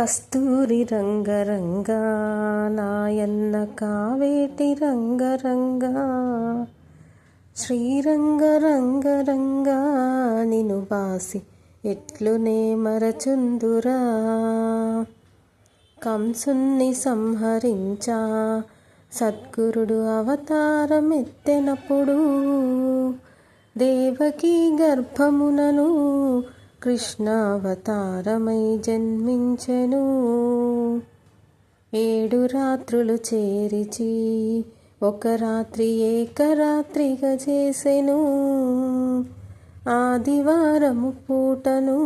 కస్తూరి రంగరంగా నాయన్న కావేటి రంగరంగా శ్రీరంగ రంగరంగా నిను బాసి ఎట్లునే మరచుందురా. కంసున్ని సంహరించా సద్గురుడు అవతారం ఎత్తెనప్పుడు దేవకీ గర్భమునను కృష్ణావతారమై జన్మించెను. ఏడు రాత్రులు చేరిచి ఒక రాత్రి ఏకరాత్రిగా చేసెను. ఆదివారము పూటను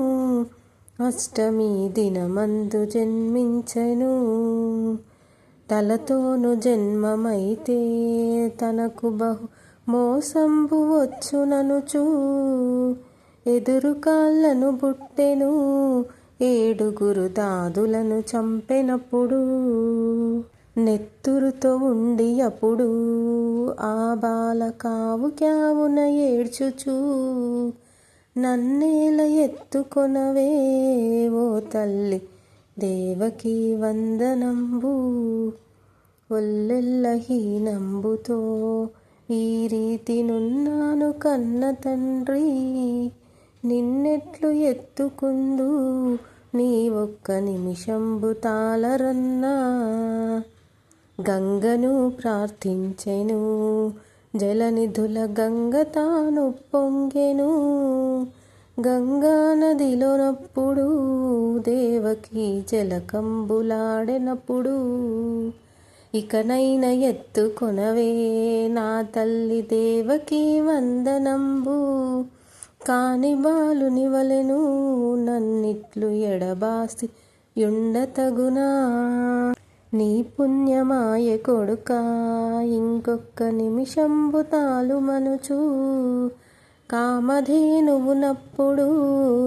అష్టమి దినమందు జన్మించెను. తలతోను జన్మమైతే తనకు బహు మోసంబు వచ్చుననుచూ ఎదురు కాళ్ళను బుట్టెను ఏడుగురు దాదులను చంపెనప్పుడు నెత్తురుతో ఉండి అప్పుడు ఆ బాల కావు క్యావున ఏడ్చుచూ నన్నేల ఎత్తుకొనవే ఓ తల్లి దేవకి వందనంబు ఒల్లెల్ల హీనంబుతో ఈ రీతి నున్నాను కన్న తండ్రి. నిన్నెట్లు ఎత్తుకుందు నీ ఒక్క నిమిషంబు తాళరన్నా. గంగను ప్రార్థించెను జలనిధుల గంగ తాను పొంగెను. గంగా నదిలోనప్పుడు దేవకి జలకంబులాడెనప్పుడు ఇకనైన ఎత్తుకొనవే నా తల్లి దేవకి వందనంబు. కాని బాలునివలెను నన్నిట్లు ఎడబాసి యుండతగునా. నీ పుణ్యమాయ కొడుక ఇంకొక్క నిమిషంబు తాలు మనుచు కామధేనువునప్పుడు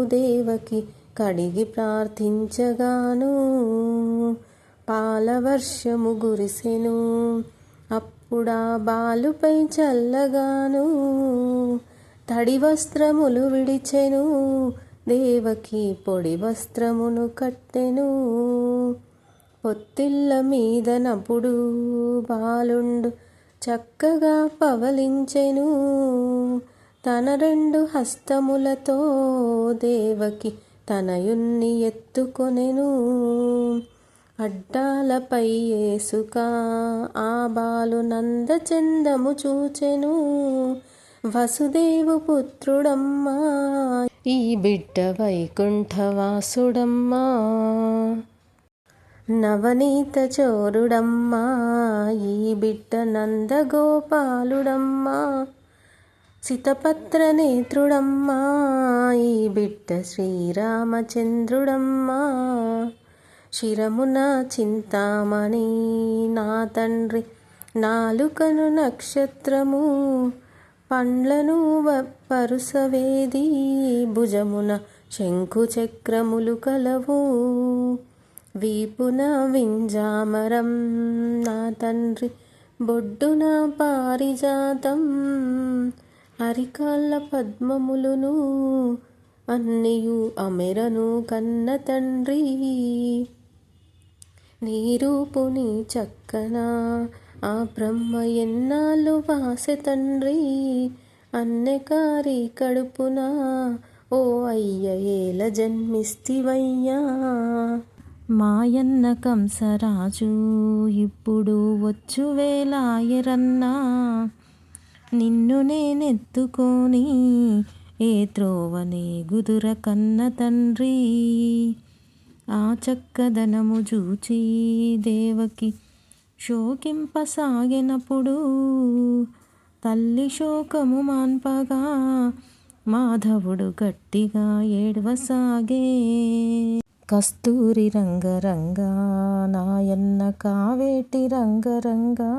దేవకి కడిగి ప్రార్థించగాను. పాలవర్షము గురిసెను అప్పుడా బాలుపై చల్లగాను. తడి వస్త్రములు విడిచెను దేవకి పొడి వస్త్రమును కట్టెను. పొత్తిళ్ళ మీద నపుడు బాలుండు చక్కగా పవలించెను. తన రెండు హస్తములతో దేవకి తనయున్ని ఎత్తుకొనెను. అడ్డాలపై ఏసుక ఆ బాలు నందచందము చూచెను. వసుదేవు పుత్రుడమ్మా. ఈ బిడ్డ వైకుంఠవాసుడమ్మా. నవనీత చోరుడమ్మా. ఈ బిడ్డ నందగోపాలుడమ్మా. సితపత్ర నేత్రుడమ్మా. ఈ బిడ్డ శ్రీరామచంద్రుడమ్మా. శిరమున చింతామణి నా తండ్రి నాలుకను నక్షత్రము. పండ్లను పరుసవేది భుజమున శంకు చక్రములు కలవు. వీపున వింజామరం నా తండ్రి బొడ్డున పారిజాతం. అరికాళ్ళ పద్మములును అన్నియు అమెరను కన్న తండ్రి. నీ రూపుని చక్కన ఆ బ్రహ్మ ఎన్నాళ్ళు వాసె తండ్రి? అన్నెకారి కడుపున? ఓ అయ్య ఏల జన్మిస్తివయ్యా? మాయన్న కంసరాజు ఇప్పుడు వచ్చు వేలాయరన్నా. నిన్ను నేనెత్తుకొని ఏ త్రోవనే గుదుర కన్న తండ్రి? ఆ చక్కదనము చూచి దేవకి శోకింపసాగినప్పుడు తల్లి శోకము మాన్పగా మాధవుడు గట్టిగా ఏడవసాగే. కస్తూరి రంగరంగా నాయన్న కావేటి రంగరంగా